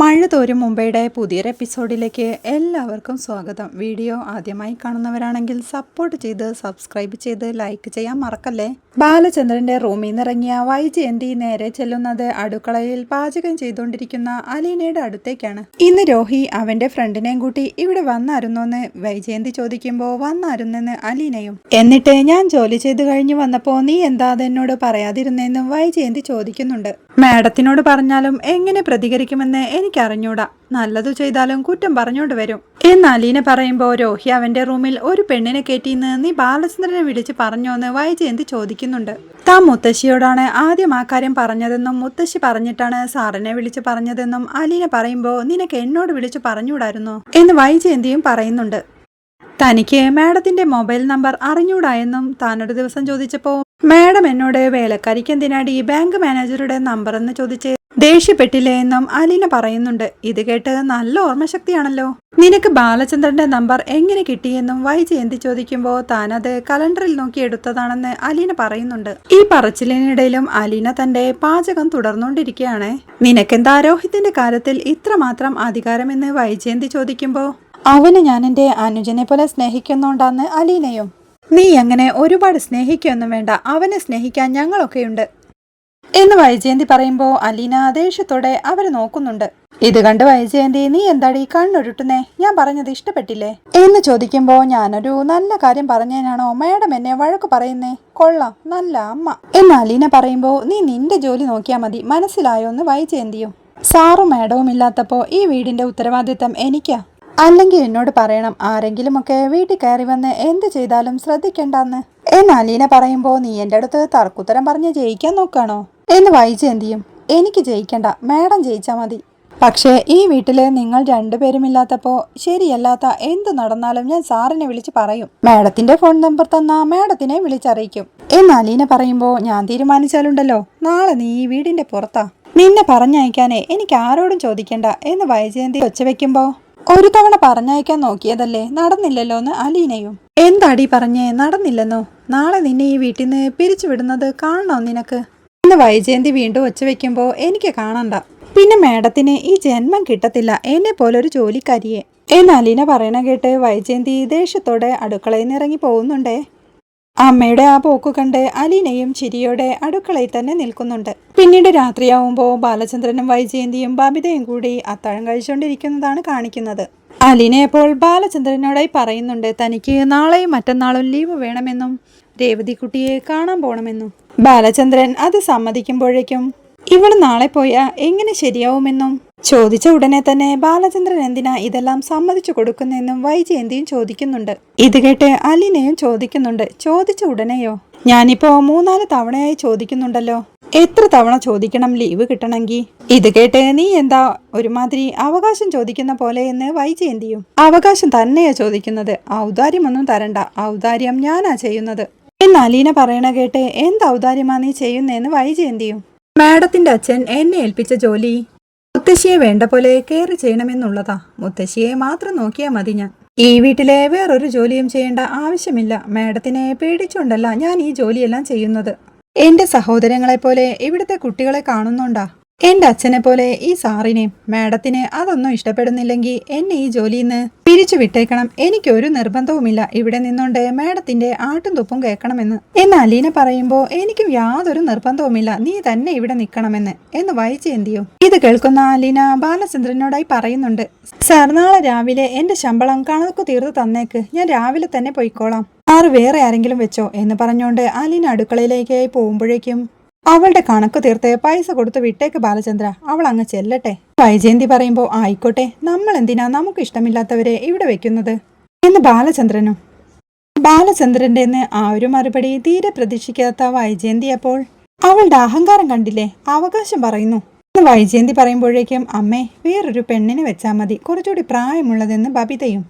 മഴ തോരും മുംബൈയുടെ പുതിയൊരു എപ്പിസോഡിലേക്ക് എല്ലാവർക്കും സ്വാഗതം. വീഡിയോ ആദ്യമായി കാണുന്നവരാണെങ്കിൽ സപ്പോർട്ട് ചെയ്ത് സബ്സ്ക്രൈബ് ചെയ്ത് ലൈക്ക് ചെയ്യാൻ മറക്കല്ലേ? ബാലചന്ദ്രന്റെ റൂമിൽ നിന്നിറങ്ങിയ വൈജയന്തി നേരെ ചെല്ലുന്നത് അടുക്കളയിൽ പാചകം ചെയ്തുകൊണ്ടിരിക്കുന്ന അലീനയുടെ അടുത്തേക്കാണ്. ഇന്ന് രോഹി അവന്റെ ഫ്രണ്ടിനെയും കൂട്ടി ഇവിടെ വന്നായിരുന്നോന്ന് വൈജയന്തി ചോദിക്കുമ്പോൾ വന്നായിരുന്നെന്ന് അലീനയും. എന്നിട്ട് ഞാൻ ജോലി ചെയ്ത് കഴിഞ്ഞു വന്നപ്പോൾ നീ എന്താ അതെന്നോട് പറയാതിരുന്നെന്നും വൈജയന്തി ചോദിക്കുന്നുണ്ട്. മാഡത്തിനോട് പറഞ്ഞാലും എങ്ങനെ പ്രതികരിക്കുമെന്ന് എനിക്കറിഞ്ഞൂടാ. നല്ലതു ചെയ്താലും കുറ്റം പറഞ്ഞോണ്ട് വരും. എന്ന് അലീന പറയുമ്പോൾ രോഹി അവന്റെ റൂമിൽ ഒരു പെണ്ണിനെ കയറ്റിന്ന് നീ ബാലചന്ദ്രനെ വിളിച്ച് പറഞ്ഞോന്ന് വൈജയന്തി ചോദിക്കുന്നുണ്ട്. താൻ മുത്തശ്ശിയോടാണ് ആദ്യം ആ കാര്യം പറഞ്ഞതെന്നും മുത്തശ്ശി പറഞ്ഞിട്ടാണ് സാറിനെ വിളിച്ച് പറഞ്ഞതെന്നും അലീന പറയുമ്പോൾ നിനക്ക് എന്നോട് വിളിച്ച് പറഞ്ഞൂടായിരുന്നു എന്ന് വൈജയന്തിയും പറയുന്നുണ്ട്. തനിക്ക് മാഡത്തിന്റെ മൊബൈൽ നമ്പർ അറിഞ്ഞൂടായെന്നും താനൊരു ദിവസം ചോദിച്ചപ്പോൾ മാഡം എന്നോട് വേലക്കാരിക്ക് ഈ ബാങ്ക് മാനേജറുടെ നമ്പർ എന്ന് ചോദിച്ചേ? ദേഷ്യപ്പെട്ടില്ലേ എന്നും അലീന പറയുന്നുണ്ട്. ഇത് കേട്ട് നല്ല ഓർമ്മശക്തിയാണല്ലോ. നിനക്ക് ബാലചന്ദ്രന്റെ നമ്പർ എങ്ങനെ കിട്ടിയെന്നും വൈജയന്തി ചോദിക്കുമ്പോൾ താനത് കലണ്ടറിൽ നോക്കി എടുത്തതാണെന്ന് അലീന പറയുന്നുണ്ട്. ഈ പറച്ചിലിനിടയിലും അലീന തന്റെ പാചകം തുടർന്നുകൊണ്ടിരിക്കുകയാണ് നിനക്കെന്താ രോഹിത്തിന്റെ കാര്യത്തിൽ ഇത്രമാത്രം അധികാരമെന്ന് വൈജയന്തി ചോദിക്കുമ്പോൾ അവന് ഞാൻ എന്റെ അനുജനെ പോലെ സ്നേഹിക്കുന്നുണ്ടാന്ന് അലീനയും നീ അങ്ങനെ ഒരുപാട് സ്നേഹിക്കൊന്നും വേണ്ട. അവനെ സ്നേഹിക്കാൻ ഞങ്ങളൊക്കെയുണ്ട്. എന്ന് വൈജയന്തി പറയുമ്പോൾ അലീന ദേഷ്യത്തോടെ അവരെ നോക്കുന്നുണ്ട്. ഇത് കണ്ട് വൈജയന്തി നീ എന്താടി കണ്ണൊരുട്ടുന്നേ? ഞാൻ പറഞ്ഞത് ഇഷ്ടപ്പെട്ടില്ലേ? എന്ന് ചോദിക്കുമ്പോൾ ഞാനൊരു നല്ല കാര്യം പറഞ്ഞതിനാണോ മാഡം എന്നെ വഴക്ക് പറയുന്നേ. കൊള്ളാം. നല്ല അമ്മ. എന്ന് അലീന പറയുമ്പോൾ നീ നിന്റെ ജോലി നോക്കിയാ മതി. മനസ്സിലായോ? എന്ന് വൈജയന്തിയും. സാറും മാഡവും ഇല്ലാത്തപ്പോൾ ഈ വീടിന്റെ ഉത്തരവാദിത്തം എനിക്കാ. അല്ലെങ്കിൽ എന്നോട് പറയണം ആരെങ്കിലുമൊക്കെ വീട്ടിൽ കയറി വന്ന് എന്ത് ചെയ്താലും ശ്രദ്ധിക്കണ്ടെന്ന്. എന്നാൽ അലീന പറയുമ്പോൾ നീ എന്റെ അടുത്ത് തർക്കുത്തരം പറഞ്ഞ് ജയിക്കാൻ നോക്കാണോ? എന്ന് വായിച്ച് എന്ത് ചെയ്യും? എനിക്ക് ജയിക്കണ്ട മാഡം ജയിച്ചാൽ മതി. പക്ഷേ ഈ വീട്ടിൽ നിങ്ങൾ രണ്ടുപേരും ഇല്ലാത്തപ്പോൾ ശരിയല്ലാത്ത എന്ത് നടന്നാലും ഞാൻ സാറിനെ വിളിച്ച് പറയും. മാഡത്തിന്റെ ഫോൺ നമ്പർ തന്ന മാഡത്തിനെ വിളിച്ചറിയിക്കും. എന്ന് അലീന പറയുമ്പോൾ ഞാൻ തീരുമാനിച്ചാലുണ്ടല്ലോ നാളെ നീ ഈ വീടിന്റെ പുറത്താ. നിന്നെ പറഞ്ഞയക്കാനേ എനിക്ക് ആരോടും ചോദിക്കണ്ട എന്ന് വൈജയന്തി ഒച്ചവെക്കുമ്പോ ഒരു തവണ പറഞ്ഞയക്കാൻ നോക്കിയതല്ലേ? നടന്നില്ലല്ലോ എന്ന് അലീനയും. എന്താടി പറഞ്ഞേ? നടന്നില്ലെന്നോ? നാളെ നിന്നെ ഈ വീട്ടിൽ നിന്ന് പിരിച്ചുവിടുന്നത് കാണണോ നിനക്ക്? ഇന്ന് വൈജയന്തി വീണ്ടും ഒച്ച വെക്കുമ്പോൾ എനിക്ക് കാണണ്ട. പിന്നെ മാഡത്തിന് ഈ ജന്മം കിട്ടത്തില്ല. എന്നെ പോലൊരു ജോലിക്കാരിയെ. എന്ന് അലീന പറയണ കേട്ട് വൈജയന്തി ദേഷ്യത്തോടെ അടുക്കളയിൽ നിന്ന് ഇറങ്ങി പോകുന്നുണ്ടേ. അമ്മയുടെ ആ പോക്കു കണ്ട് അലീനയും ചിരിയോടെ അടുക്കളയിൽ തന്നെ നിൽക്കുന്നുണ്ട്. പിന്നീട് രാത്രിയാവുമ്പോൾ ബാലചന്ദ്രനും വൈജയന്തിയും ബബിതയും കൂടി അത്താഴം കഴിച്ചുകൊണ്ടിരിക്കുന്നതാണ് കാണിക്കുന്നത്. അലീന അപ്പോൾ ബാലചന്ദ്രനോടായി പറയുന്നുണ്ട് തനിക്ക് നാളെയും മറ്റന്നാളും ലീവ് വേണമെന്നും രേവതിക്കുട്ടിയെ കാണാൻ പോകണമെന്നും ബാലചന്ദ്രൻ അത് സമ്മതിക്കുമ്പോഴേക്കും ഇവൾ നാളെ പോയാൽ എങ്ങനെ ശരിയാവുമെന്നും ചോദിച്ച ഉടനെ തന്നെ ബാലചന്ദ്രൻ എന്തിനാ ഇതെല്ലാം സമ്മതിച്ചു കൊടുക്കുന്നെന്നും വൈജയന്തിയും ചോദിക്കുന്നുണ്ട്. ഇത് കേട്ട് അലിനയും ചോദിക്കുന്നുണ്ട്. ചോദിച്ച ഉടനെയോ? ഞാനിപ്പോ മൂന്നാൽ തവണയായി ചോദിക്കുന്നുണ്ടല്ലോ. എത്ര തവണ ചോദിക്കണം ലീവ് കിട്ടണമെങ്കിൽ ഇത് കേട്ട് നീ എന്താ ഒരുമാതിരി അവകാശം ചോദിക്കുന്ന പോലെ എന്ന് വൈജയന്തിയും. അവകാശം തന്നെയാ ചോദിക്കുന്നത്. ഔദാര്യമൊന്നും തരണ്ട. ഔദാര്യം ഞാനാ ചെയ്യുന്നത്. എന്ന് അലീന പറയണ കേട്ട് എന്ത് ഔദാര്യമാ നീ ചെയ്യുന്നതെന്ന് വൈജയന്തിയും. മാഡത്തിന്റെ അച്ഛൻ എന്നെ ഏൽപ്പിച്ച ജോലി മുത്തശ്ശിയെ വേണ്ട പോലെ കെയർ ചെയ്യണമെന്നുള്ളതാ. മുത്തശ്ശിയെ മാത്രം നോക്കിയാൽ മതി ഞാൻ. ഈ വീട്ടിലെ വേറൊരു ജോലിയും ചെയ്യേണ്ട ആവശ്യമില്ല. മാഡത്തിനെ പേടിച്ചുകൊണ്ടല്ല ഞാൻ ഈ ജോലിയെല്ലാം ചെയ്യുന്നത്. എന്റെ സഹോദരങ്ങളെ പോലെ ഇവിടുത്തെ കുട്ടികളെ കാണുന്നുണ്ടാ? എന്റെ അച്ഛനെ പോലെ ഈ സാറിനെ മാഡത്തിന് അതൊന്നും ഇഷ്ടപ്പെടുന്നില്ലെങ്കിൽ എന്നെ ഈ ജോലിയിൽ നിന്ന് പിരിച്ചു വിട്ടേക്കണം. എനിക്കൊരു നിർബന്ധവുമില്ല. ഇവിടെ നിന്നുകൊണ്ട് മാഡത്തിന്റെ ആട്ടും തുപ്പും കേൾക്കണമെന്ന്. എന്ന് അലീന പറയുമ്പോൾ എനിക്കും യാതൊരു നിർബന്ധവുമില്ല. നീ തന്നെ ഇവിടെ നിൽക്കണമെന്ന് എന്ന് വൈജയന്തിയോ ഇത് കേൾക്കുന്ന അലീന ബാലചന്ദ്രനോടായി പറയുന്നുണ്ട്. സാർ നാളെ രാവിലെ എന്റെ ശമ്പളം കണക്ക് തീർത്ത് തന്നേക്ക്. ഞാൻ രാവിലെ തന്നെ പോയിക്കോളാം. ആറ് വേറെ ആരെങ്കിലും വെച്ചോ? എന്ന് പറഞ്ഞുകൊണ്ട് അലീന അടുക്കളയിലേക്കായി പോകുമ്പോഴേക്കും അവളുടെ കണക്ക് തീർത്ത് പൈസ കൊടുത്ത് വിട്ടേക്ക് ബാലചന്ദ്ര. അവൾ അങ്ങ് ചെല്ലട്ടെ. വൈജയന്തി പറയുമ്പോൾ ആയിക്കോട്ടെ നമ്മൾ എന്തിനാ നമുക്ക് ഇഷ്ടമില്ലാത്തവരെ ഇവിടെ വെക്കുന്നത്? എന്ന് ബാലചന്ദ്രനും. ബാലചന്ദ്രന്റെ ആ ഒരു മറുപടി തീരെ പ്രതീക്ഷിക്കാത്ത വൈജയന്തി അപ്പോൾ അവളുടെ അഹങ്കാരം കണ്ടില്ലേ? അവകാശം പറയുന്നു. എന്ന് വൈജയന്തി പറയുമ്പോഴേക്കും അമ്മേ വേറൊരു പെണ്ണിനെ വെച്ചാൽ മതി. കുറച്ചുകൂടി പ്രായമുള്ളതെന്ന് ബബിതയും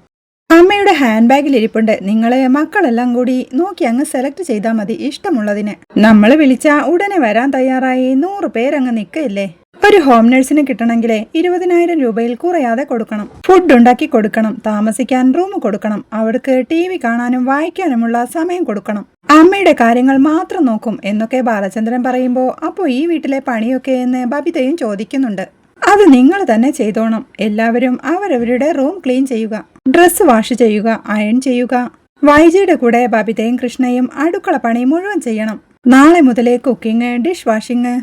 അമ്മയുടെ ഹാൻഡ് ബാഗിൽ ഇരിപ്പുണ്ട്. നിങ്ങളെ മക്കളെല്ലാം കൂടി നോക്കി അങ്ങ് സെലക്ട് ചെയ്താൽ മതി ഇഷ്ടമുള്ളതിന്. നമ്മൾ വിളിച്ച ഉടനെ വരാൻ തയ്യാറായി. നൂറ് പേരങ്ങ് നിൽക്കയില്ലേ ഒരു ഹോം നഴ്സിന് കിട്ടണമെങ്കിലേ ഇരുപതിനായിരം രൂപയിൽ കുറയാതെ കൊടുക്കണം. ഫുഡ് ഉണ്ടാക്കി കൊടുക്കണം. താമസിക്കാൻ റൂം കൊടുക്കണം. അവർക്ക് ടി വി കാണാനും വായിക്കാനുമുള്ള സമയം കൊടുക്കണം. അമ്മയുടെ കാര്യങ്ങൾ മാത്രം നോക്കും എന്നൊക്കെ ബാലചന്ദ്രൻ പറയുമ്പോൾ അപ്പോൾ ഈ വീട്ടിലെ പണിയൊക്കെ? എന്ന് ബബിതയും ചോദിക്കുന്നുണ്ട്. അത് നിങ്ങൾ തന്നെ ചെയ്തോണം. എല്ലാവരും അവരവരുടെ റൂം ക്ലീൻ ചെയ്യുക. ഡ്രസ്സ് വാഷ് ചെയ്യുക. അയൺ ചെയ്യുക. വൈജിയുടെ കൂടെ ബബിതയും കൃഷ്ണയും അടുക്കള പണി മുഴുവൻ ചെയ്യണം. നാളെ മുതലേ കുക്കിംഗ് ഡിഷ് വാഷിംഗ്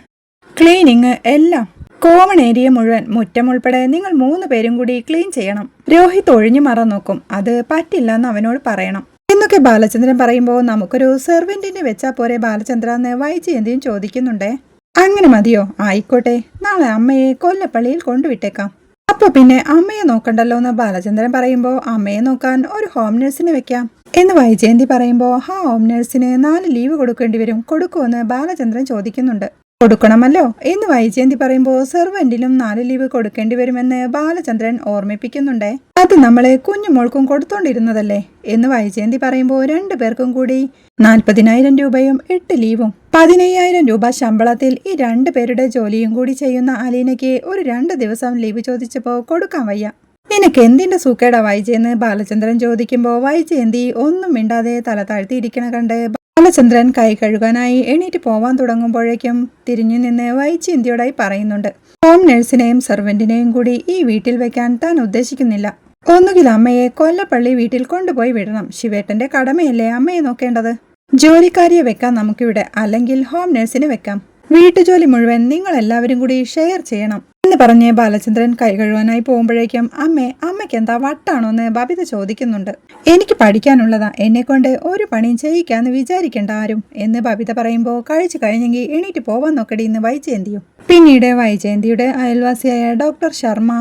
ക്ലീനിങ് എല്ലാം കോമൺ ഏരിയ മുഴുവൻ മുറ്റം ഉൾപ്പെടെ നിങ്ങൾ മൂന്ന് പേരും കൂടി ക്ലീൻ ചെയ്യണം. രോഹിത് ഒഴിഞ്ഞു മറ നോക്കും. അത് പറ്റില്ല എന്ന് അവനോട് പറയണം. എന്നൊക്കെ ബാലചന്ദ്രൻ പറയുമ്പോൾ നമുക്കൊരു സെർവന്റിനെ വെച്ചാൽ പോരെ ബാലചന്ദ്രൻ എന്ന് വൈജയന്തിയും ചോദിക്കുന്നുണ്ടേ? അങ്ങനെ മതിയോ? ആയിക്കോട്ടെ. നാളെ അമ്മയെ കൊല്ലപ്പള്ളിയിൽ കൊണ്ടുവിട്ടേക്കാം. അപ്പൊ പിന്നെ അമ്മയെ നോക്കണ്ടല്ലോ എന്ന് ബാലചന്ദ്രൻ പറയുമ്പോൾ അമ്മയെ നോക്കാൻ ഒരു ഹോം നഴ്സിനെ വെക്കാം. എന്ന് വൈജയന്തി പറയുമ്പോൾ ആ ഹോം നഴ്സിന് നാല് ലീവ് കൊടുക്കേണ്ടി വരും. കൊടുക്കുമെന്ന് ബാലചന്ദ്രൻ ചോദിക്കുന്നുണ്ട്. കൊടുക്കണമല്ലോ എന്ന് വൈജയന്തി പറയുമ്പോൾ സെർവന്റിലും നാല് ലീവ് കൊടുക്കേണ്ടി വരുമെന്ന് ബാലചന്ദ്രൻ ഓർമ്മിപ്പിക്കുന്നുണ്ടേ. അത് നമ്മളെ കുഞ്ഞുമോൾക്കും കൊടുത്തോണ്ടിരുന്നതല്ലേ എന്ന് വൈജയന്തി പറയുമ്പോൾ രണ്ടു പേർക്കും കൂടി നാൽപ്പതിനായിരം രൂപയും എട്ട് ലീവും പതിനയ്യായിരം രൂപ ശമ്പളത്തിൽ ഈ രണ്ടു പേരുടെ ജോലിയും കൂടി ചെയ്യുന്ന അലീനയ്ക്ക് ഒരു രണ്ട് ദിവസം ലീവ് ചോദിച്ചപ്പോൾ കൊടുക്കാൻ വയ്യ. നിനക്ക് എന്തിന്റെ സൂക്കേടാ വൈജയെന്ന് ബാലചന്ദ്രൻ ചോദിക്കുമ്പോൾ വൈജയന്തി ഒന്നും മിണ്ടാതെ തല താഴ്ത്തിയിരിക്കണ കണ്ട് ബാലചന്ദ്രൻ കൈ കഴുകാനായി എണീറ്റ് പോവാൻ തുടങ്ങുമ്പോഴേക്കും തിരിഞ്ഞു നിന്ന് വൈജയന്തിയോടായി പറയുന്നുണ്ട്. ഹോം നഴ്സിനെയും സെർവന്റിനെയും കൂടി ഈ വീട്ടിൽ വെക്കാൻ താൻ ഉദ്ദേശിക്കുന്നില്ല. ഒന്നുകിൽ അമ്മയെ കൊല്ലപ്പള്ളി വീട്ടിൽ കൊണ്ടുപോയി വിടണം. ശിവേട്ടന്റെ കടമയല്ലേ അമ്മയെ നോക്കേണ്ടത്? ജോലിക്കാരിയെ വെക്കാം നമുക്കിവിടെ. അല്ലെങ്കിൽ ഹോം നഴ്സിനെ വെക്കാം. വീട്ടുജോലി മുഴുവൻ നിങ്ങൾ എല്ലാവരും കൂടി ഷെയർ ചെയ്യണം. എന്ന് പറഞ്ഞ് ബാലചന്ദ്രൻ കൈ കഴുവാനായി പോകുമ്പോഴേക്കും അമ്മേ അമ്മയ്ക്ക് എന്താ വട്ടാണോ എന്ന് ബബിത ചോദിക്കുന്നുണ്ട്. എനിക്ക് പഠിക്കാനുള്ളതാ എന്നെ കൊണ്ട് ഒരു പണിയും ചെയ്യിക്കാന്ന് വിചാരിക്കേണ്ട ആരും എന്ന് ബബിത പറയുമ്പോൾ കഴിച്ചു കഴിഞ്ഞെങ്കിൽ എണീറ്റ് പോവാൻ നോക്കടി എന്ന് വൈജയന്തിയും. പിന്നീട് വൈജയന്തിയുടെ അയൽവാസിയായ ഡോക്ടർ ശർമ്മ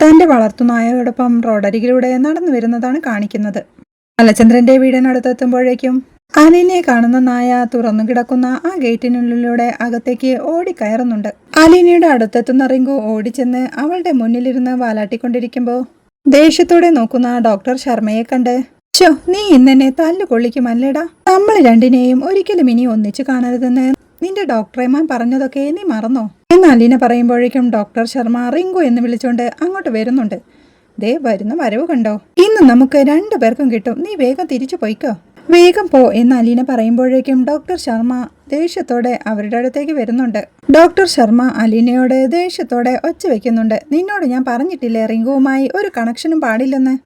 തന്റെ വളർത്തുനായയോടൊപ്പം റോഡരികിലൂടെ നടന്നു വരുന്നതാണ് കാണിക്കുന്നത്. ബാലചന്ദ്രന്റെ വീടിനടുത്തെത്തുമ്പോഴേക്കും അലീനെ കാണുന്ന നായ തുറന്നു കിടക്കുന്ന ആ ഗേറ്റിനുള്ളിലൂടെ അകത്തേക്ക് ഓടിക്കയറുന്നുണ്ട്. അലീനയുടെ അടുത്തെത്തുന്ന റിങ്കു ഓടിച്ചെന്ന് അവളുടെ മുന്നിലിരുന്ന് വാലാട്ടിക്കൊണ്ടിരിക്കുമ്പോൾ ദേഷ്യത്തോടെ നോക്കുന്ന ഡോക്ടർ ശർമ്മയെ കണ്ട് ചോ നീ ഇന്നെന്നെ തല്ലു കൊള്ളിക്കുമല്ലേടാ നമ്മൾ രണ്ടിനെയും ഒരിക്കലും ഇനി ഒന്നിച്ചു കാണരുതെന്ന് നിന്റെ ഡോക്ടറേമാൻ പറഞ്ഞതൊക്കെ നീ മറന്നോ? എന്ന് അലീന പറയുമ്പോഴേക്കും ഡോക്ടർ ശർമ്മ റിങ്കു എന്ന് വിളിച്ചുകൊണ്ട് അങ്ങോട്ട് വരുന്നുണ്ട്. ദേ വരുന്ന വരവ് കണ്ടോ? ഇന്ന് നമുക്ക് രണ്ടു പേർക്കും കിട്ടും. നീ വേഗം തിരിച്ചു പോയിക്കോ. വേഗം പോ എന്ന് അലീന പറയുമ്പോഴേക്കും ഡോക്ടർ ശർമ്മ ദേഷ്യത്തോടെ അവരുടെ അടുത്തേക്ക് വരുന്നുണ്ട്. ഡോക്ടർ ശർമ്മ അലീനയോട് ദേഷ്യത്തോടെ ഒച്ച വെക്കുന്നുണ്ട്. നിന്നോട് ഞാൻ പറഞ്ഞിട്ടില്ലേ റിങ്കുവുമായി ഒരു കണക്ഷനും പാടില്ലെന്ന്?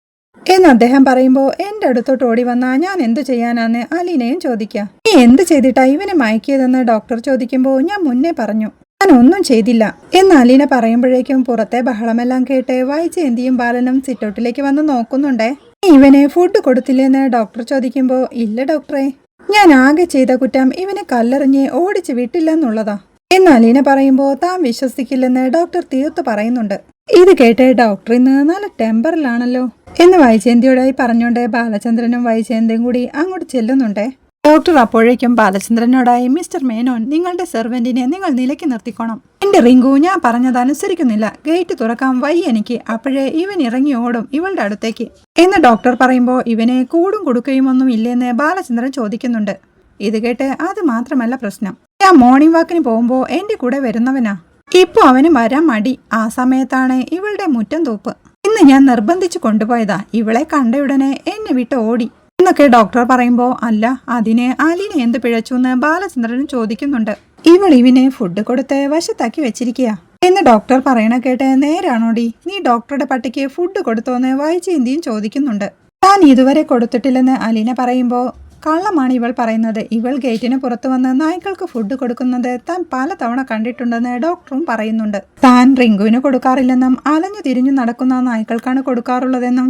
എന്ന് അദ്ദേഹം പറയുമ്പോൾ എന്റെ അടുത്തോട്ട് ഓടി വന്നാ ഞാൻ എന്തു ചെയ്യാനാന്ന് അലീനയും ചോദിക്കുക നീ എന്ത് ചെയ്തിട്ടാ ഇവനെ മയക്കിയതെന്ന് ഡോക്ടർ ചോദിക്കുമ്പോൾ ഞാൻ മുന്നേ പറഞ്ഞു. ഞാൻ ഒന്നും ചെയ്തില്ല. എന്ന് അലീന പറയുമ്പോഴേക്കും പുറത്തെ ബഹളമെല്ലാം കേട്ട് വൈജയന്തിയും ബാലനും സിറ്റൗട്ടിലേക്ക് വന്ന് നോക്കുന്നുണ്ടേ. "നീ ഇവനെ ഫുഡ് കൊടുത്തില്ലെന്ന് ഡോക്ടർ ചോദിക്കുമ്പോൾ ഇല്ല ഡോക്ടറെ ഞാൻ ആകെ ചെയ്ത കുറ്റം ഇവനെ കല്ലെറിഞ്ഞ് ഓടിച്ചു വിട്ടില്ലെന്നുള്ളതാ. എന്ന് അലീന പറയുമ്പോൾ താൻ വിശ്വസിക്കില്ലെന്ന് ഡോക്ടർ തീർത്ത് പറയുന്നുണ്ട്. ഇത് കേട്ട് ഡോക്ടർ ഇന്ന് നല്ല ടെമ്പറിലാണല്ലോ എന്ന് വൈജയന്തിയോടായി പറഞ്ഞുകൊണ്ട് ബാലചന്ദ്രനും വൈജയന്തിയും കൂടി അങ്ങോട്ട് ചെല്ലുന്നുണ്ടേ. ഡോക്ടർ അപ്പോഴേക്കും ബാലചന്ദ്രനോടായി മിസ്റ്റർ മേനോൻ നിങ്ങളുടെ സെർവന്റിനെ നിങ്ങൾ നിലയ്ക്ക് നിർത്തിക്കോണം. എന്റെ റിങ്കു ഞാൻ പറഞ്ഞത് അനുസരിക്കുന്നില്ല ഗേറ്റ് തുറക്കാൻ വയ്യ എനിക്ക്. അപ്പോഴേ ഇവൻ ഇറങ്ങി ഓടും ഇവളുടെ അടുത്തേക്ക്. എന്ന് ഡോക്ടർ പറയുമ്പോൾ ഇവനെ കൂടും കൊടുക്കുകയും ഒന്നും ഇല്ലെന്ന് ബാലചന്ദ്രൻ ചോദിക്കുന്നുണ്ട്. ഇത് കേട്ട് അത് മാത്രമല്ല പ്രശ്നം. ഞാൻ മോർണിംഗ് വാക്കിന് പോകുമ്പോൾ എന്റെ കൂടെ വരുന്നവനാ. ഇപ്പൊ അവന് വരാൻ മടി. ആ സമയത്താണ് ഇവളുടെ മുറ്റം തോപ്പ്. ഇന്ന് ഞാൻ നിർബന്ധിച്ചു കൊണ്ടുപോയതാ. ഇവളെ കണ്ടയുടനെ എന്നെ വിട്ട് ഓടി. എന്നൊക്കെ ഡോക്ടർ പറയുമ്പോൾ അല്ല അതിനെ അലീന എന്ത് പിഴച്ചു എന്ന് ബാലചന്ദ്രൻ ചോദിക്കുന്നുണ്ട്. ഇവൾ ഇവനെ ഫുഡ് കൊടുത്ത് വശത്താക്കി വെച്ചിരിക്കുക എന്ന് ഡോക്ടർ പറയണ കേട്ട് നേരാണോടി. നീ ഡോക്ടറുടെ പട്ടിക്ക് ഫുഡ് കൊടുത്തോന്ന് വായിച്ചേന്തിയും ചോദിക്കുന്നുണ്ട്. താൻ ഇതുവരെ കൊടുത്തിട്ടില്ലെന്ന് അലീന പറയുമ്പോൾ കള്ളമാണ് ഇവൾ പറയുന്നത്. ഇവൾ ഗേറ്റിന് പുറത്തു വന്ന് നായ്ക്കൾക്ക് ഫുഡ് കൊടുക്കുന്നത് താൻ പലതവണ കണ്ടിട്ടുണ്ടെന്ന് ഡോക്ടറും പറയുന്നുണ്ട്. താൻ റിങ്കുവിന് കൊടുക്കാറില്ലെന്നും അലഞ്ഞു തിരിഞ്ഞു നടക്കുന്ന നായ്ക്കൾക്കാണ് കൊടുക്കാറുള്ളതെന്നും.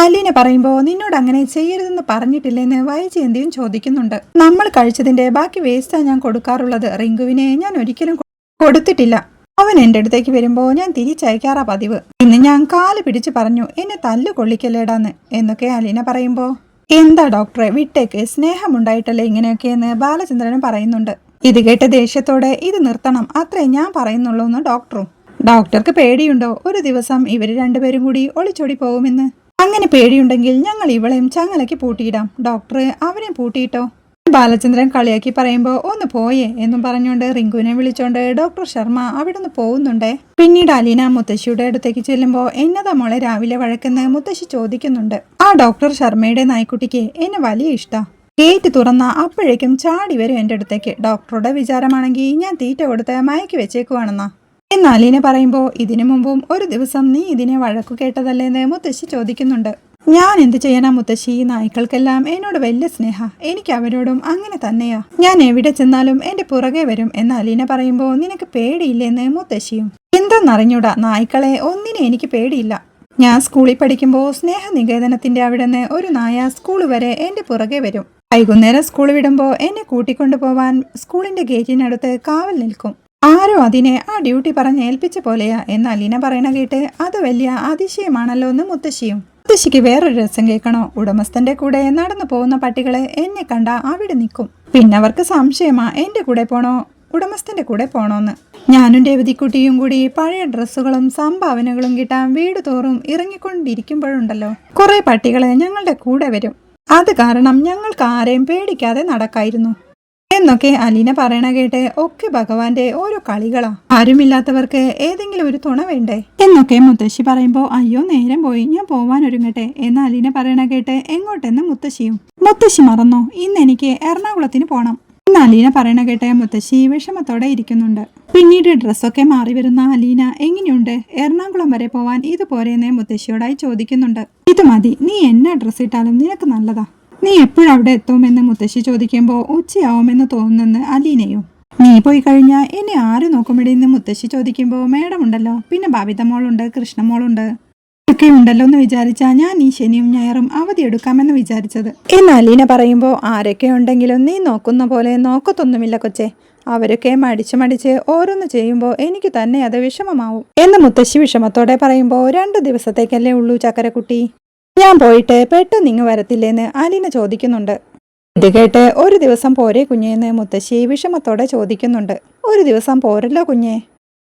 അലീന പറയുമ്പോൾ നിന്നോട് അങ്ങനെ ചെയ്യരുതെന്ന് പറഞ്ഞിട്ടില്ലെന്ന് വൈജയന്തിയും ചോദിക്കുന്നുണ്ട്. നമ്മൾ കഴിച്ചതിന്റെ ബാക്കി വേസ്റ്റാ ഞാൻ കൊടുക്കാറുള്ളത്. റിങ്കുവിനെ ഞാൻ ഒരിക്കലും കൊടുത്തിട്ടില്ല. അവൻ എന്റെ അടുത്തേക്ക് വരുമ്പോൾ ഞാൻ തിരിച്ചയക്കാറാ പതിവ്. ഇന്ന് ഞാൻ കാൽ പിടിച്ചു പറഞ്ഞു എന്നെ തല്ലു കൊള്ളിക്കല്ലേടാന്ന് എന്നൊക്കെ അലീന പറയുമ്പോൾ എന്താ ഡോക്ടറെ വിട്ടേക്ക് സ്നേഹമുണ്ടായിട്ടല്ലേ ഇങ്ങനെയൊക്കെയെന്ന് ബാലചന്ദ്രനും പറയുന്നുണ്ട്. ഇത് കേട്ട ദേഷ്യത്തോടെ ഇത് നിർത്തണം അത്രേ ഞാൻ പറയുന്നുള്ളൂ എന്ന് ഡോക്ടറും. ഡോക്ടർക്ക് പേടിയുണ്ടോ? ഒരു ദിവസം ഇവർ രണ്ടുപേരും കൂടി ഒളിച്ചോടി പോകുമെന്ന് അങ്ങനെ പേടിയുണ്ടെങ്കിൽ ഞങ്ങൾ ഇവളെയും ചങ്ങലയ്ക്ക് പൂട്ടിയിടാം. ഡോക്ടർ അവനെ പൂട്ടിയിട്ടോ? ബാലചന്ദ്രൻ കളിയാക്കി പറയുമ്പോൾ ഒന്ന് പോയേ എന്നും പറഞ്ഞുകൊണ്ട് റിങ്കുവിനെ വിളിച്ചോണ്ട് ഡോക്ടർ ശർമ്മ അവിടെ നിന്ന് പോകുന്നുണ്ടേ? പിന്നീട് അലീന മുത്തശ്ശിയുടെ അടുത്തേക്ക് ചെല്ലുമ്പോൾ എന്നതാ മോളെ രാവിലെ വഴക്കെന്ന് മുത്തശ്ശി ചോദിക്കുന്നുണ്ട്. ആ ഡോക്ടർ ശർമ്മയുടെ നായ്ക്കുട്ടിക്ക് എന്നെ വലിയ ഇഷ്ടാ. ഗേറ്റ് തുറന്ന അപ്പോഴേക്കും ചാടി വരും എന്റെ അടുത്തേക്ക്. ഡോക്ടറുടെ വിചാരമാണെങ്കിൽ ഞാൻ തീറ്റ കൊടുത്ത് മയക്കി വെച്ചേക്കുവാണെന്നാ. എന്ന് ഇനി പറയുമ്പോൾ ഇതിനു മുമ്പും ഒരു ദിവസം നീ ഇതിനെ വഴക്കു കേട്ടതല്ലേ കേട്ടതല്ലേന്ന് മുത്തശ്ശി ചോദിക്കുന്നുണ്ട്. ഞാൻ എന്ത് ചെയ്യാനാ മുത്തശ്ശി? നായ്ക്കൾക്കെല്ലാം എന്നോട് വലിയ സ്നേഹ. എനിക്ക് അവരോടും അങ്ങനെ തന്നെയാ. ഞാൻ എവിടെ ചെന്നാലും എന്റെ പുറകെ വരും എന്ന് അലീന പറയുമ്പോൾ നിനക്ക് പേടിയില്ലെന്ന് മുത്തശ്ശിയും. എന്തെന്നറിഞ്ഞൂടാ നായ്ക്കളെ? ഒന്നിനെ എനിക്ക് പേടിയില്ല. ഞാൻ സ്കൂളിൽ പഠിക്കുമ്പോൾ സ്നേഹനികേതനത്തിന്റെ അവിടെ നിന്ന് ഒരു നായ സ്കൂൾ വരെ എന്റെ പുറകെ വരും. വൈകുന്നേരം സ്കൂൾ വിടുമ്പോൾ എന്നെ കൂട്ടിക്കൊണ്ടു പോവാൻ സ്കൂളിന്റെ ഗേറ്റിനടുത്ത് കാവൽ നിൽക്കും. ആരോ അതിനെ ആ ഡ്യൂട്ടി പറഞ്ഞ് ഏൽപ്പിച്ച പോലെയാ എന്ന് അലീന പറയണ കേട്ട് അത് വലിയ അതിശയമാണല്ലോ എന്ന് മുത്തശ്ശിയും. മുത്തശ്ശിക്ക് വേറൊരു രസം കേൾക്കണോ? ഉടമസ്ഥന്റെ കൂടെ നടന്നു പോകുന്ന പട്ടികളെ എന്നെ കണ്ട അവിടെ നിൽക്കും പിന്നെ അവർക്ക് സംശയമാ എന്റെ കൂടെ പോണോ? ഉടമസ്ഥന്റെ കൂടെ പോണോന്ന്. ഞാനും രവതിക്കുട്ടിയും കൂടി പഴയ ഡ്രസ്സുകളും സംഭാവനകളും കിട്ടാൻ വീട് തോറും ഇറങ്ങിക്കൊണ്ടിരിക്കുമ്പോഴുണ്ടല്ലോ. കുറെ പട്ടികളെ ഞങ്ങളുടെ കൂടെ വരും. അത് കാരണം ഞങ്ങൾക്ക് ആരെയും പേടിക്കാതെ നടക്കായിരുന്നു. എന്നൊക്കെ അലീന പറയണ കേട്ട് ഒക്കെ ഭഗവാന്റെ ഓരോ കളികളാ. ആരുമില്ലാത്തവർക്ക് ഏതെങ്കിലും ഒരു തുണ വേണ്ടേ? എന്നൊക്കെ മുത്തശ്ശി പറയുമ്പോ അയ്യോ നേരം പോയി ഞാൻ പോവാൻ ഒരുങ്ങട്ടെ എന്ന് അലീന പറയണ കേട്ട് എങ്ങോട്ടെന്ന് മുത്തശ്ശിയും. മുത്തശ്ശി മറന്നോ ഇന്ന് എനിക്ക് എറണാകുളത്തിന് പോണം എന്ന് അലീന പറയണ കേട്ട് മുത്തശ്ശി വിഷമത്തോടെ ഇരിക്കുന്നുണ്ട്. പിന്നീട് ഡ്രസ്സൊക്കെ മാറി വരുന്ന അലീന എങ്ങനെയുണ്ട്? എറണാകുളം വരെ പോവാൻ ഇതുപോലെ പോരെന്ന് മുത്തശ്ശിയോടായി ചോദിക്കുന്നുണ്ട്. ഇത് മതി നീ എന്നാ ഡ്രസ്സ് ഇട്ടാലും നിനക്ക് നല്ലതാ. നീ എപ്പോഴവിടെ എത്തുമെന്ന് മുത്തശ്ശി ചോദിക്കുമ്പോൾ ഉച്ചയാവുമെന്ന് തോന്നുന്നെന്ന് അലീനയും. നീ പോയി കഴിഞ്ഞാൽ എന്നെ ആര് നോക്കുമ്പോഴേന്ന് മുത്തശ്ശി ചോദിക്കുമ്പോൾ മേഡം ഉണ്ടല്ലോ പിന്നെ ബബിത മോളുണ്ട് കൃഷ്ണമോളുണ്ട് ഒക്കെ ഉണ്ടല്ലോ എന്ന് വിചാരിച്ചാ ഞാൻ ഈ ശനിയും ഞായറും അവധി എടുക്കാമെന്ന് വിചാരിച്ചത്. എന്ന് അലീന പറയുമ്പോൾ ആരൊക്കെ ഉണ്ടെങ്കിലും നീ നോക്കുന്ന പോലെ നോക്കത്തൊന്നുമില്ല കൊച്ചേ. അവരൊക്കെ മടിച്ച് മടിച്ച് ഓരോന്ന് ചെയ്യുമ്പോൾ എനിക്ക് തന്നെ അത് വിഷമമാവും. എന്ന് മുത്തശ്ശി വിഷമത്തോടെ പറയുമ്പോൾ രണ്ട് ദിവസത്തേക്കല്ലേ ഉള്ളൂ ചക്കരക്കുട്ടി. ഞാൻ പോയിട്ട് പെട്ടെന്ന് ഇങ്ങ് വരത്തില്ലേന്ന് അലീന ചോദിക്കുന്നുണ്ട്. ഇത് കേട്ട് ഒരു ദിവസം പോരെ കുഞ്ഞേന്ന് മുത്തശ്ശി വിഷമത്തോടെ ചോദിക്കുന്നുണ്ട്. ഒരു ദിവസം പോരല്ലോ കുഞ്ഞേ.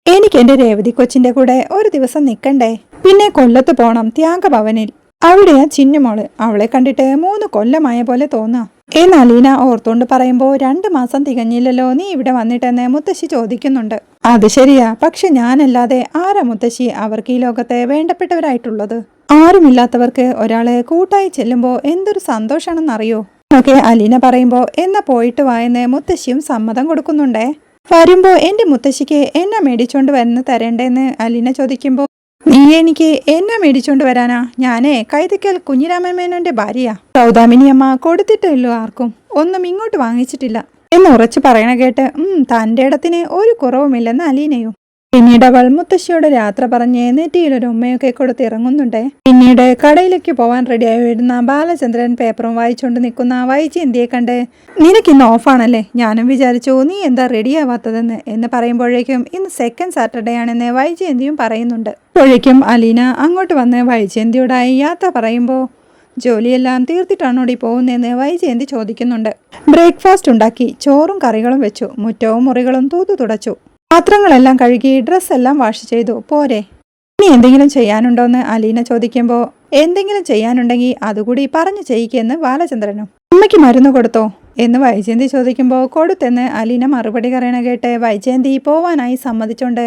എനിക്ക് എന്റെ രേവതി കൊച്ചിന്റെ കൂടെ ഒരു ദിവസം നിൽക്കണ്ടേ പിന്നെ കൊല്ലത്ത് പോണം ത്യാഗഭവനിൽ. അവിടെയാ ചിന്നുമോൾ അവളെ കണ്ടിട്ട് മൂന്ന് കൊല്ലമായ പോലെ തോന്നാ. ഏ നലീന ഓർത്തോണ്ട് പറയുമ്പോ രണ്ട് മാസം തികഞ്ഞില്ലല്ലോ നീ ഇവിടെ വന്നിട്ടെന്ന് മുത്തശ്ശി ചോദിക്കുന്നുണ്ട്. അത് ശരിയാ പക്ഷെ ഞാനല്ലാതെ ആരാ മുത്തശ്ശി? അവർക്ക് ഈ ലോകത്തെ വേണ്ടപ്പെട്ടവരായിട്ടുള്ളത്. ആരുമില്ലാത്തവർക്ക് ഒരാളെ കൂട്ടായി ചെല്ലുമ്പോൾ എന്തൊരു സന്തോഷമാണെന്നറിയോ ഒക്കെ അലീന പറയുമ്പോൾ എന്ന പോയിട്ട് വായെന്ന് മുത്തശ്ശിയും സമ്മതം കൊടുക്കുന്നുണ്ടേ. വരുമ്പോൾ എന്റെ മുത്തശ്ശിക്ക് എന്നെ മേടിച്ചോണ്ട് വരുന്ന തരണ്ടേന്ന്? അലീന ചോദിക്കുമ്പോൾ നീ എനിക്ക് എന്നെ മേടിച്ചോണ്ട് വരാനാ? ഞാനേ കൈതക്കൽ കുഞ്ഞിരാമൻ മേനോന്റെ ഭാര്യയാ. സൗദാമിനി അമ്മ കൊടുത്തിട്ടില്ലോ ആർക്കും. ഒന്നും ഇങ്ങോട്ട് വാങ്ങിച്ചിട്ടില്ല. എന്ന് ഉറച്ചു പറയണ കേട്ട് ഉം തന്റെ ഇടത്തിന് ഒരു കുറവുമില്ലെന്ന് അലീനയും. പിന്നീട് അവൾ യാത്ര പറഞ്ഞ് നെറ്റിയിലൊരു ഉമ്മയൊക്കെ കൊടുത്ത് ഇറങ്ങുന്നുണ്ട്. പിന്നീട് കടയിലേക്ക് പോവാൻ റെഡിയായി വരുന്ന ബാലചന്ദ്രൻ പേപ്പറും വായിച്ചുകൊണ്ട് നിൽക്കുന്ന വൈജയന്തിയെ കണ്ട് നിനക്കിന്ന് ഓഫാണല്ലേ? ഞാനും വിചാരിച്ചു നീ എന്താ റെഡിയാവാത്തതെന്ന് എന്ന് പറയുമ്പോഴേക്കും ഇന്ന് സെക്കൻഡ് സാറ്റർഡേ ആണെന്ന് വൈജയന്തിയും പറയുന്നുണ്ട്. അപ്പോഴേക്കും അലീന അങ്ങോട്ട് വന്ന് വൈജയന്തിയോടായി യാത്ര പറയുമ്പോൾ ജോലിയെല്ലാം തീർത്തിട്ടാണോടി പോകുന്നതെന്ന്? വൈജയന്തി ചോദിക്കുന്നുണ്ട്. ബ്രേക്ക്ഫാസ്റ്റ് ഉണ്ടാക്കി ചോറും കറികളും വെച്ചു മുറ്റവും മുറികളും തൂത്തു തുടച്ചു. പാത്രങ്ങളെല്ലാം കഴുകി ഡ്രസ്സെല്ലാം വാഷ് ചെയ്തു. പോരെ. ഇനി എന്തെങ്കിലും ചെയ്യാനുണ്ടോന്ന് അലീന ചോദിക്കുമ്പോൾ എന്തെങ്കിലും ചെയ്യാനുണ്ടെങ്കിൽ അതുകൂടി പറഞ്ഞു ചെയ്യിക്കെന്ന് ബാലചന്ദ്രനും. അമ്മയ്ക്ക് മരുന്ന് കൊടുത്തോ? എന്ന് വൈജയന്തി ചോദിക്കുമ്പോൾ കൊടുത്തെന്ന് അലീന മറുപടി പറയണ കേട്ട് വൈജയന്തി പോവാനായി സമ്മതിച്ചോണ്ട്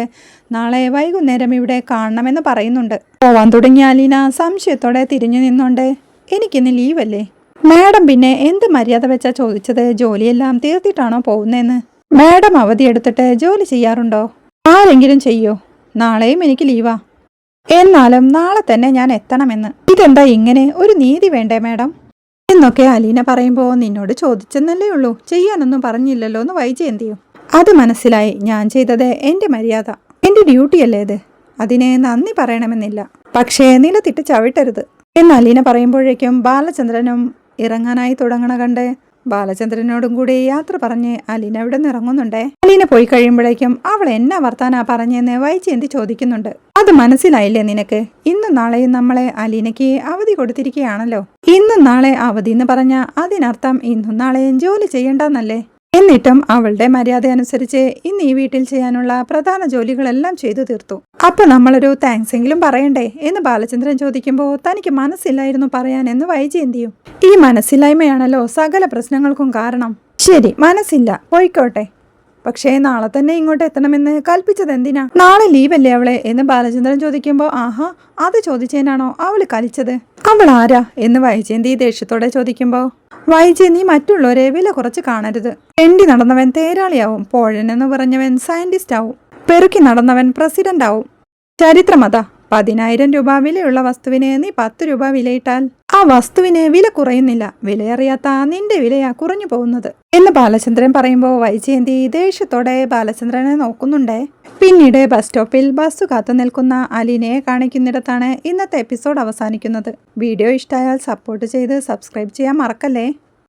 നാളെ വൈകുന്നേരം ഇവിടെ കാണണമെന്ന് പറയുന്നുണ്ട്. പോവാൻ തുടങ്ങിയ അലീന സംശയത്തോടെ തിരിഞ്ഞു നിന്നോണ്ട് എനിക്കിന്ന് ലീവല്ലേ? മാഡം പിന്നെ എന്ത് മര്യാദ വെച്ചാ ചോദിച്ചത്? ജോലിയെല്ലാം തീർത്തിട്ടാണോ പോകുന്നതെന്ന് മാഡം അവധിയെടുത്തിട്ട് ജോലി ചെയ്യാറുണ്ടോ? ആരെങ്കിലും ചെയ്യോ? നാളെയും എനിക്ക് ലീവാ. എന്നാലും നാളെ തന്നെ ഞാൻ എത്തണമെന്ന്. ഇതെന്താ ഇങ്ങനെ? ഒരു നീതി വേണ്ടേ മാഡം? എന്നൊക്കെ അലീന പറയുമ്പോൾ നിന്നോട് ചോദിച്ചെന്നല്ലേ ഉള്ളൂ. ചെയ്യാനൊന്നും പറഞ്ഞില്ലല്ലോ എന്ന് വൈജയന്തിയും അത് മനസ്സിലായി. ഞാൻ ചെയ്തത് എന്റെ മര്യാദ. എന്റെ ഡ്യൂട്ടിയല്ലേ ഇത്? അതിനെ നന്ദി പറയണമെന്നില്ല. പക്ഷേ നിലത്തിട്ട് ചവിട്ടരുത്. എന്ന് അലീന പറയുമ്പോഴേക്കും ബാലചന്ദ്രനും ഇറങ്ങാനായി തുടങ്ങണ കണ്ട് ബാലചന്ദ്രനോടും കൂടി യാത്ര പറഞ്ഞ് അലീന അവിടെ നിന്ന് ഇറങ്ങുന്നുണ്ടേ. അലീന പോയി കഴിയുമ്പോഴേക്കും അവൾ എന്നാ വർത്താനാ പറഞ്ഞെന്ന് വൈചേന്തി ചോദിക്കുന്നുണ്ട്? അത് മനസ്സിലായില്ലേ നിനക്ക്? ഇന്നും നാളെയും നമ്മളെ അലീനയ്ക്ക് അവധി കൊടുത്തിരിക്കുകയാണല്ലോ. ഇന്നും നാളെ അവധി എന്ന് പറഞ്ഞ അതിനർത്ഥം ഇന്നും നാളെയും ജോലി ചെയ്യണ്ടെന്നല്ലേ? എന്നിട്ടും അവളുടെ മര്യാദ അനുസരിച്ച് ഇന്ന് ഈ വീട്ടിൽ ചെയ്യാനുള്ള പ്രധാന ജോലികളെല്ലാം ചെയ്തു തീർത്തു. അപ്പൊ നമ്മളൊരു താങ്ക്സ് എങ്കിലും പറയണ്ടേ? എന്ന് ബാലചന്ദ്രൻ ചോദിക്കുമ്പോൾ തനിക്ക് മനസ്സില്ലായിരുന്നു പറയാൻ എന്ന് വൈജയന്തിയും ഈ മനസ്സില്ലായ്മയാണല്ലോ സകല പ്രശ്നങ്ങൾക്കും കാരണം. ശരി മനസ്സില്ല. പോയിക്കോട്ടെ. പക്ഷേ നാളെ തന്നെ ഇങ്ങോട്ട് എത്തണമെന്ന് കൽപ്പിച്ചത് എന്തിനാ? നാളെ ലീവല്ലേ അവളെ? എന്ന് ബാലചന്ദ്രൻ ചോദിക്കുമ്പോൾ ആഹാ അത് ചോദിച്ചേനാണോ അവൾ കലിച്ചത്? അവൾ ആരാ? എന്ന് വൈജയന്തി ദേഷ്യത്തോടെ ചോദിക്കുമ്പോൾ നീ മറ്റുള്ളവരെ വില കുറച്ച് കാണരുത്. എണ്ടി നടന്നവൻ തേരാളിയാവും. പോഴനെന്ന് പറഞ്ഞവൻ സയന്റിസ്റ്റ് ആവും പെറുക്കി നടന്നവൻ പ്രസിഡന്റ് ആവും ചരിത്രമതാ. പതിനായിരം രൂപ വിലയുള്ള വസ്തുവിനെ നീ പത്ത് രൂപ വിലയിട്ടാൽ ആ വസ്തുവിന് വില കുറയുന്നില്ല. വിലയറിയാത്ത നിന്റെ വിലയാ കുറഞ്ഞു പോകുന്നത്. എന്ന് ബാലചന്ദ്രൻ പറയുമ്പോൾ വൈജയന്തി ദേഷ്യത്തോടെ ബാലചന്ദ്രനെ നോക്കുന്നുണ്ടേ. പിന്നീട് ബസ് സ്റ്റോപ്പിൽ ബസ് കാത്തു നിൽക്കുന്ന അലിനെ കാണിക്കുന്നിടത്താണ് ഇന്നത്തെ എപ്പിസോഡ് അവസാനിക്കുന്നത്. വീഡിയോ ഇഷ്ടമായാൽ സപ്പോർട്ട് ചെയ്ത് സബ്സ്ക്രൈബ് ചെയ്യാൻ മറക്കല്ലേ?